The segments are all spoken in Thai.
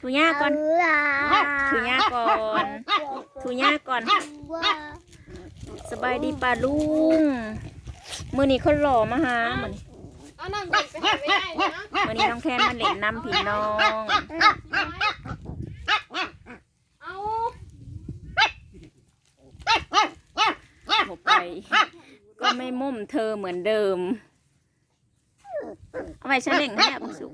ถูหญ้าก่อน ถูหญ้าก่อน ถูหญ้าก่อน สบายดีป่าลุง มื้อนี้คนหล่อมาหามื้อนี้เอาน้ำเด็กไปหาไม่ได้นะมื้อนี้น้องแทนมาเล่นน้ำพี่น้อง เอาเข้าไป ก็ไม่มุ่มเธอเหมือนเดิม เอาไปใช้เล่งแม่บุสุ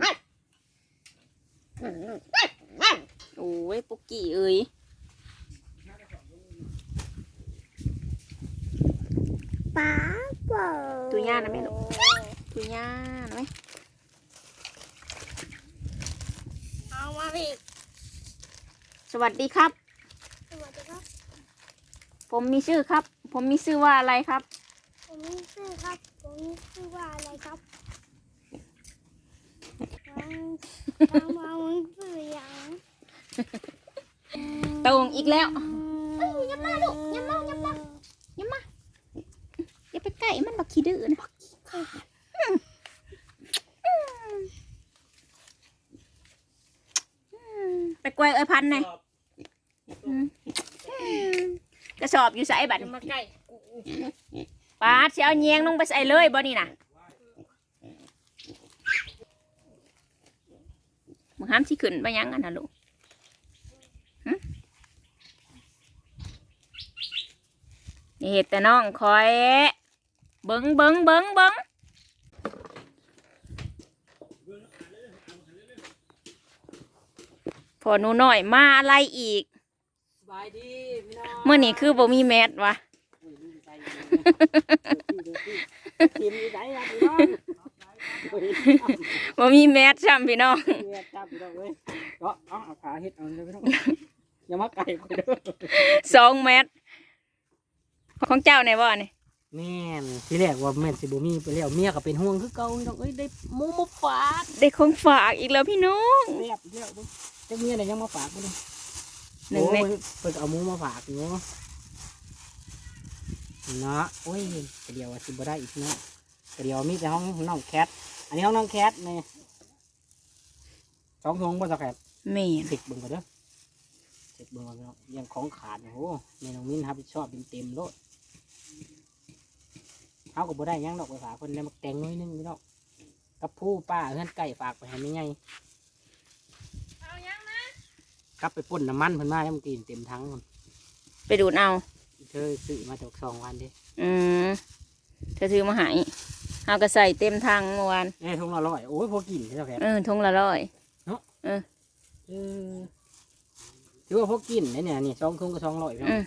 โอ้ยปุกกี้เอ้ยป้าเปิดถูหญ้านะแม่ลูกถูหญ้านะไหมเอามาอีกสวัสดีครับ สวัสดีครับ ผมมีชื่อครับ ผมมีชื่อว่าอะไรครับ ผมชื่อครับ ผมชื่อว่าอะไรครับน้องน้องมาชื่อยัง ตรงอีกแล้วเอ้ยยับมาลูกยับมายับมาอย่ามาอย่าไปใกล้มันบักขี้ดื้อนะไปกล้วยเอ้ยพันหน่อยอืมกระสอบอยู่ใส่บัตรมาใกล้ปาดสิเอาเงียงลงไปใส่เลยบ่นี่นะมึงห้ามสิขึ้นไปยังอันนะลูก นี่เห็ดแต่น้องคอยเบิงเบิงเบิงเบิงพอหนูหน่อยมาอะไรอีกสบายดีพี่น้องเมื่อนี้คือบ่มีแมสวะอุ้ยลืมใจอยู่ทีมอยู่ไหนล่ะพี่น้องโอ้ยบ่มีแมสซ้ำพี่น้องเมียจับพี่น้องเว้ยก็เอาเอาขาเฮ็ดเอาเลยพี่น้องอย่ามาไก่กูเด้อสองแมส ของเจ้าไหนบ่นี่แม่นที่แรกว่าแม่นสิบ่มีไปแล้วเมียก็เป็นห่วงคือเก่าพี่น้องเอ้ยได้หมูมาฝากได้ของฝากอีกแล้วพี่น้องเรียบเรียบเบิ่งจักเมียน่ะยังมาฝากบ่เด้หนึ่งในโอ้ยเพิ่นเอาหมูมาฝากอยู่เนาะโอ้ยกระเดียวว่าสิบ่ได้อีกเนาะกระเดียวมีแต่ห้องน้องแคทอันนี้ห้องน้องแคทนี่สองถุงบ่สักแคทแม่นเด็กเบิ่งก่อนเด้อเด็กเบิ่งก่อนพี่น้องยังของขาดโอ้โหแม่น้องมิ้นรับผิดชอบเต็มๆโลด เอาก็บ่ได้หยังดอกไปฝากคนได้มาแต่งน้อยหนึงพี่น้องกับผู้ป้าเฮือนไก่ฝากไปให้แม่ใหญ่เอายังนะกลับไปป่นน้ำมันเพิ่นมาแล้วมันกินเต็มทั้งพุ่นไปดูดเอา เธอซื้อมาจากสองวันดิอืมเธอถือมาใหายเอาก็ใส่เต็มทางเมื่อวานเอ้ยทุ่งละร้อยโอ้ยพอกินใช่ไหมแพทเออทงละร้อย เออถือว่าพอกินเนี่ยเนี่ยนี่สองทุ่งก็สองร้อยพี่น้อืองม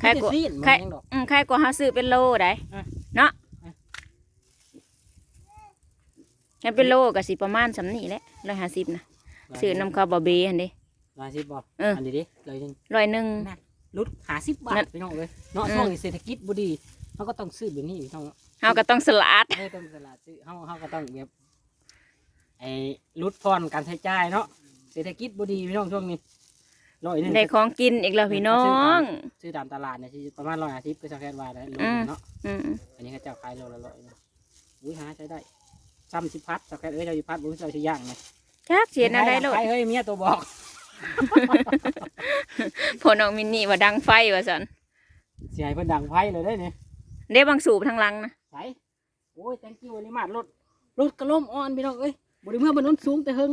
ใครมีกว่าแต่ซีนมันใครยังดอก อืมใครกว่าหาซื้อเป็นโลได้อะ เนาะอะแค่เป็นโลก็สิประมาณสำนี่แหละร้อยห้าสิบนะซื้อน้ำข้าวบะเบอันนี้ร้อยสิบบ่เอออัอันนี้ดิเลยหนึงร้อยหนึ่งลดหาสิบบานั่ทนพี่น้องเลยเนาะอืมช่วงนี้เศรษฐกิจบ่ดีเขาก็ต้องซื้อแบบนี้พี่น้องเอาก็ต้องสลัดเออต้องตลาดซื้อเขาเขาก็ต้องแบบไอ้ลดพรการใช้จ่ายเนาะเศรษฐกิจบ่ดีพี่น้องช่วงนี้ ร้อยหนึงได้ของกินอีกแล้วพี่น้อง ซื้อตามตลาดเนี่ยสิประมาณร้อยห้าสิบก็จะแค่ว่าได้โลอืมเนาะอืมอันนี้เขาเจ้าขายโลละร้อยนะอุ้ยหาใช้ได้ซ้ำสิพัดสักแค่เอ้ยเจ้าสิพัดบุ้งเจ้าสิย่างไงจักเสียนอะไรโลดใครเฮ้ยเมียตัวบอกพอน้องมินนี่ว่าดังไฟว่าสันเสียให้เพิ่นดังไพ่เลยได้เนี่ยเด้บางสูบทางหลังนะใส่โอ้ย thank you วันนี้มารถรถกระล่มอ่อนพี่น้องเอ้ยบริเมื่อบนนู้นสูงแต่เฮิง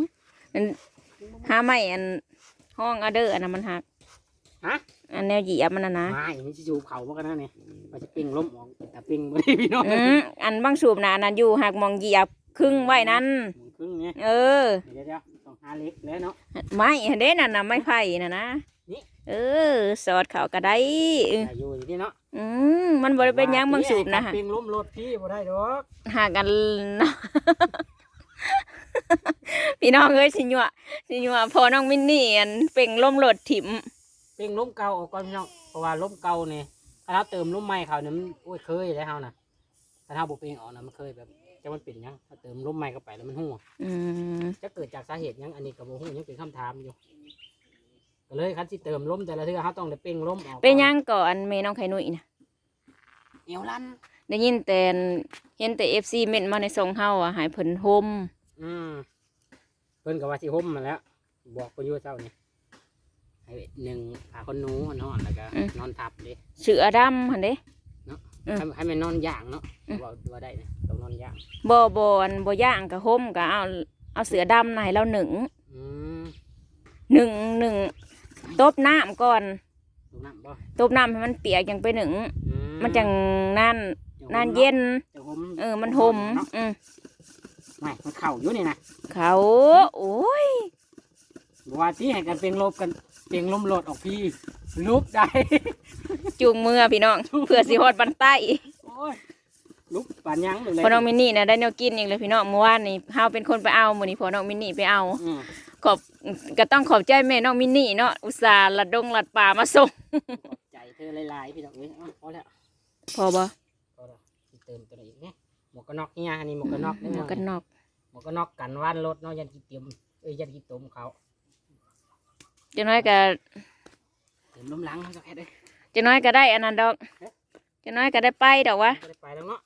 หาไม่อัน ห้องอเดอร์อันนั้นมันหักฮะ อันแนวเหยียบมันนะนะไม่มันจะอยู่เขามากันนะเนี่ยมันจะเป่งล้มออกแต่เป่งบ่ได้พี่น้องอืมอันบางสูบนะอันนั้นอยู่หักมองเหยียบครึ่งไว้นั้นหมุนครึ่งเนี่ยเออ เดี๋ยวเดี๋ยวต้องหาเล็กแล้วเนาะ ไม่เด้นั่นนะไม่ไผ่น่ะนะนี่ เออ สอดเขาก็ได้เออแต่อยู่อย่างนี้เนาะอืมมันบริเป็นหยังบางสูบนะฮะเป่งล้มรถพี่บ่ได้ดอกหากันเนาะ พี่น้องเอ้ยสิญัวสิญัวพอน้องมินนี่อันเป่งล่มโหลดถิ่มเป่งล้มเก่าออกก่อนพี่น้องเพราะว่าล้มเก่าเนี่ยถ้าเราเติมล้มใหม่เขาเนี่ยมันโอ้ยเคยแล้วเฮาน่ะถ้าเราบ่เป่งออกนะมันเคยแบบจะมันเป็นหยังถ้าเติมล้มใหม่เข้าไปแล้วมันหัวอืมจะเกิดจากสาเหตุหยังอันนี้กับโมหูยังเป็นคำถามอยู่ก็เลยคันที่เติมล้มแต่ละเทื่อเขาต้องได้เป่งล้มออกเป็นหยังก่อนเมน้องไข่นุ่ยนะเอวลันได้ยินแต่เห็นแต่เอฟซีเม็ดมาในทรงเฮาอะหายเพิ่นโฮม อืมเพิ่นกับว่าสิห่มมาแล้ว บอกคนอยู่เจ้านี่ให้หนึ่งผ่าคนหนูนอนแล้วก็นอนทับเลยเสือดำหั่นเด้ อืม ให้ให้มันนอนย่างเนาะอืมว่าว่าได้นะต้องนอนย่าง บ่บ่อันบ่ย่างก็ห่มก็เอาเอาเสือดำน่ะให้เราหนึ่งอืมหนึ่งหนึ่งตบน้ำก่อนดูน้ำบ่ตบน้ำให้มันเปียกยังไปหนึ่ง อืมันจังนั่นจะนานเย็นจะห่มเออมันห่มเนาะอืม ไม่มันเข่าอยู่นี่นะเขาโอ้ยบอกว่าที่ให้กันเป็นลบกันเป็นลมโหลดออกพี่ลุกได้จูงมือพี่น้องเพื่อสิฮอดบันไต้โอ้ยลุกปานยังเลยพอน้องมินนี่นะได้แนวกินอีกเลยพี่น้องเมื่อวานนี่เฮาเป็นคนไปเอามื้อนี้พอน้องมินนี่ไปเอาอืมขอบก็ต้องขอบใจแม่น้องมินนี่เนาะอุตส่าห์ลัดดงลัดป่ามาส่งขอบใจเธอหลายๆพี่น้องเอ้ยเอาพอแล้วพอบ่พอแล้วสิเติมตัวไหนอีกเนี่ยหมวกกันน็อกเนี่ยอันนี้หมวกกันน็อกหมวกกันน็อกห มวกกันน็อกกันว่านรถเนาะยันกี่เตรียมเอ้ยยันกี่ต้มเขาจังน้อยก็เติมล้มหลังให้กับแค่ได้จังน้อยก็ได้อันนั้นดอกจังน้อยก็ได้ไปดอกวะก็ได้ไปแล้วเนาะ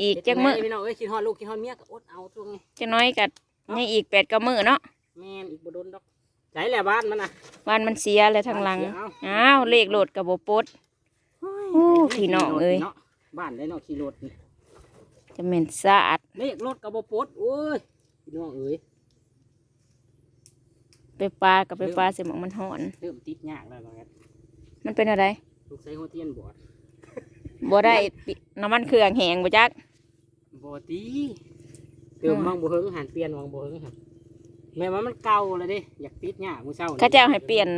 อีกจังมื้อเฮ็ดจัไพี่น้องเอ้ยคิดฮอดลูกคิดฮอดเมียก็อดเอาช่วงนี้จังน้อยก็ยังอีกแปดก็มื้อเนาะแม่นอีกบ่โดนดอกใจแหละบ้านมันน่ะวันมันเสียเลยทางหลังบ้านเสียเอาอ้าวเลขโหลดกับบ่ปลดโอ้พี่น้องเอ้ยนาะบ้านได้เนาะขี่รถนี่ จะเหม็นสะอาดเลขรถกับบ่ปลดโอ้ยพี่น้องเอ้ยไปปลากับไปปลาเสียหมองมันหอน เริ่มติดยากแล้วว่างั้นมันเป็นอะไรลูกใส่หัวเทียนบอดบ่ได้ปิน้ำมันเครื่องแหงบ่จักบ่ตีเติมวังบ่เฮิงหันเปลี่ยนวังบ่เฮิงหันแม่ว่ามันเก่าแล้วเด้อยากติดยากมื้อเช้านี่เขาเจ้าให้เปลี่ยน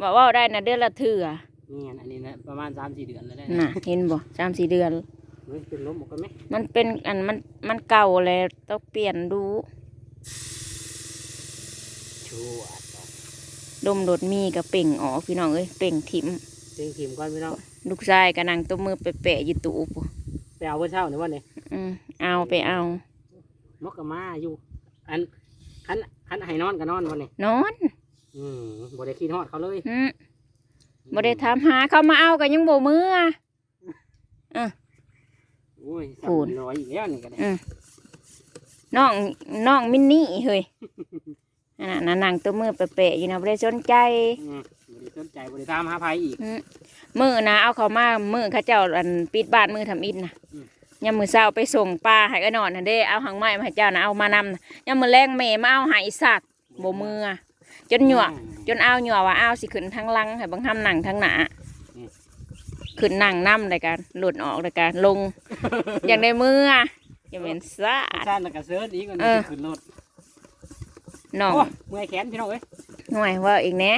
ว่าเว่าได้นะเดือนละเทื่อนี่อันนี้นะประมาณ3-4เดือนแล้วได้น่ะเห็นบ่สามสี่เดือน เฮ้ยเป็นลมหมดกันไหมมันเป็นอันมันมันเก่าแล้วต้องเปลี่ยนดูชัวร์ดมโดดมีกับเป่งออกพี่น้องเอ้ยเป่งถิ่มจริงทีมก่อนพี่น้องลูกชายก็นั่งตัวมือไปแปะๆอยู่ตู้ปุ๊ไปเอาเมื่อเช้านี่ว่านี่อืมเอาไปเอามกกะมาอยู่อันคันคันให้นอนก็นอนวันนี้นอน อืมบ่ได้คิดฮอดเขาเลยอืมบ่ได้ถามหาเขามาเอาก็ยังบ่มือ โอ้ยพูพูดน้อยอีกแล้วนี่ก็ได้อืมน้องน้องมินนี่เฮ้ยอันนั้นน่ะนั่งตัวมือไปแปะๆอยู่นะบ่ได้สนใจอืมบ่ได้สนใจบ่ได้ตามหาภัยอีก มือนะเอาเขามามือเขาเจ้าอันปิดบ้านมือทำอิฐนะอืม ยามมือเช้าไปส่งปลาให้ก็นอนนั่นเด้เอาหางไม้มาให้เจ้านะเอามานำน่ะยามมือแรงเมมาเอาใหายสักโบมืออะจนหยวก จนเอาหยวกว่าเอาสิขึ้นทั้งหลังให้บังคับหนังทั้งหนาขึ้นหนังน้ำเลยกันหลุดออกเลยกันลง อย่างในมืออะอย่าเป็นซะชาติแล้วก็เสิร์ชอีกมันเออขึ้นรถน้องโอ้ยเมื่อยแขนพี่น้องเอ้ยหน่วยว่าอีกแหน่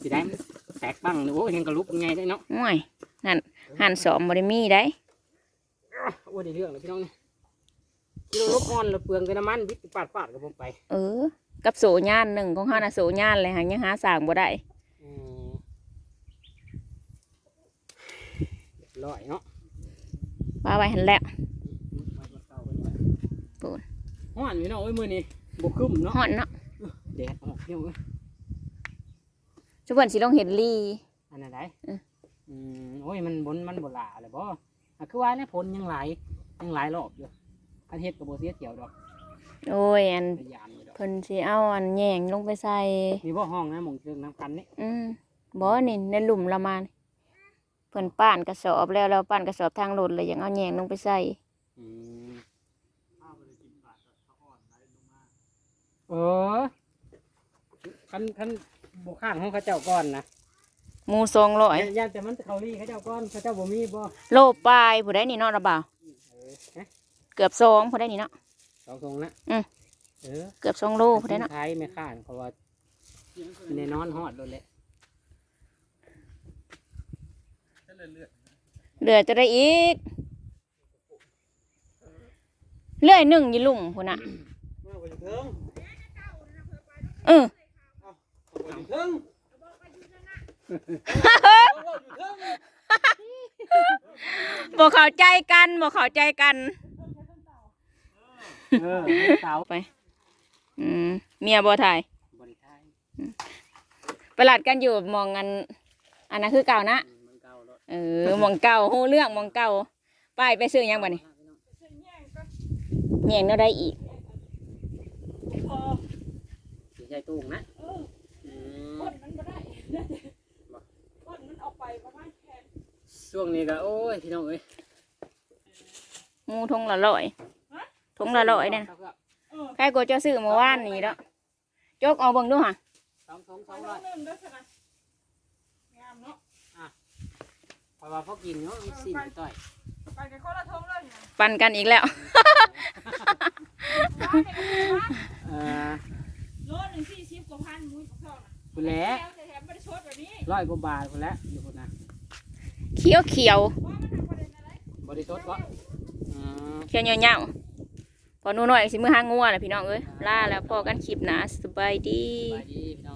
สิได้มันแตกบังเลยโอ้ยยังกระลุกยังไงได้เนาะหน่วยนั่นหันสอมบริมีได้โอ้ยได้เรื่องเลยพี่น้องนี่กิโลลูกอ่อนแล้วเปลืองแต่น้ำมันวิทย์ปาดปาดกับผมไป เออ กับโสญานหนึ่งของห้านะโสญานเลยหายังหาสร้างบ่ได้อืมเรียบร้อยเนาะ ว่าไว้หันแล้วปูนห้อนพี่น้องเอ้ยมือนี้บกคึ้มเนาะห่อนเนาะแดดออกเดี๋ยวเอ้ยชุบวันสิลงเห็นลี อันนั้นได้เออ อืมโอ้ยมันบนมันบหลาเลยบ่อะคือว่าเนี่ยผลยังหลายยังหลายรอบอยู่คันเฮ็ดกับโบเสียเที่ยวดอกโอ้ยอันพยายามอยู่ดอกเพิ่นสิเอาอันแยงลงไปใส่ มีบ่ห้องนะหมองเชิงน้ำกันนี่อืมบ่นี่ในหลุมละมานี่เพิ่นป้านกระสอบแล้วแล้วป้านกระสอบทางรถเลยยังเอาแยงลงไปใส่อืมเออคันคันบกข้างของเขาเจ้าก่อนนะหมูทรงร้อยย่านย่านแต่มันเขาลีเขาเจ้าก่อนเขาเจ้าบ่มีบ่โลปลายผู้ใดนี่เนาะระบ่าวเออฮะเกือบสองผู้ใดนี่เนาะสองทรงนะอืมเออเกือบสองโลผู้ใดเนาะไทยไม่ข้านเพราะว่าในนอนฮอดโดนแหละ เหลือจะได้อีกเลื่อยหนึ่งอยี่หลุมพุ่นน่ะเออบอกเข้าใจกันบอกเข้าใจกันเออเสาไป อืมเมียบ่ถ่ายบริไทยประหลัดกันอยู่มองอันอันนั้นคือเก่านะมัน เก่าแล้วเออมองเก่าหูเรื่องมองเก่าป้ายไปซื้อหยังบ่นี่แยงเท่าได้อีกสิใจส่ตู้นะเอออืมก้นมันบ่ได้ก้นมันออกไปประมาณแขนช่วงนี้ก็โอ้ยพี่น้องเอ้ยหมูทงละร้อยทงละร้อยเนี่ยเออใครก็จะซื้อเมื่อวานนี้แล้วจกเอาเบิ่งดูห่ะสองสองสไปองน้ร้อองย หนึ่งด้วยสินะงามเนาะ เพ ราะว่าพอกินเนาะมันสิ้นไปต่อยไปกันคนละทงเลยเนี่ยปั่นกันอีกแล้ว ร้านเนี่ยก็ร้านเอ่อโลหนึ่งสี่สิบกว่าพันมุ้ยกับข้าวน่ะคุณแหล้แล้วแต่แถมไม่ได้ชดแบบนี้ร้อยกว่าบาทคุณแล้วอยู่คุณนะเขียวเขียวว่ามันทำประเด็นอะไรบริสุทธิ์วะอืมเขียวเหนียวๆพอหนูหน่อยสิมือหางัวแหละพี่น้องเอ้ยลาแล้วพอกันคลิปหนะสบายดี สบายดีพี่น้อง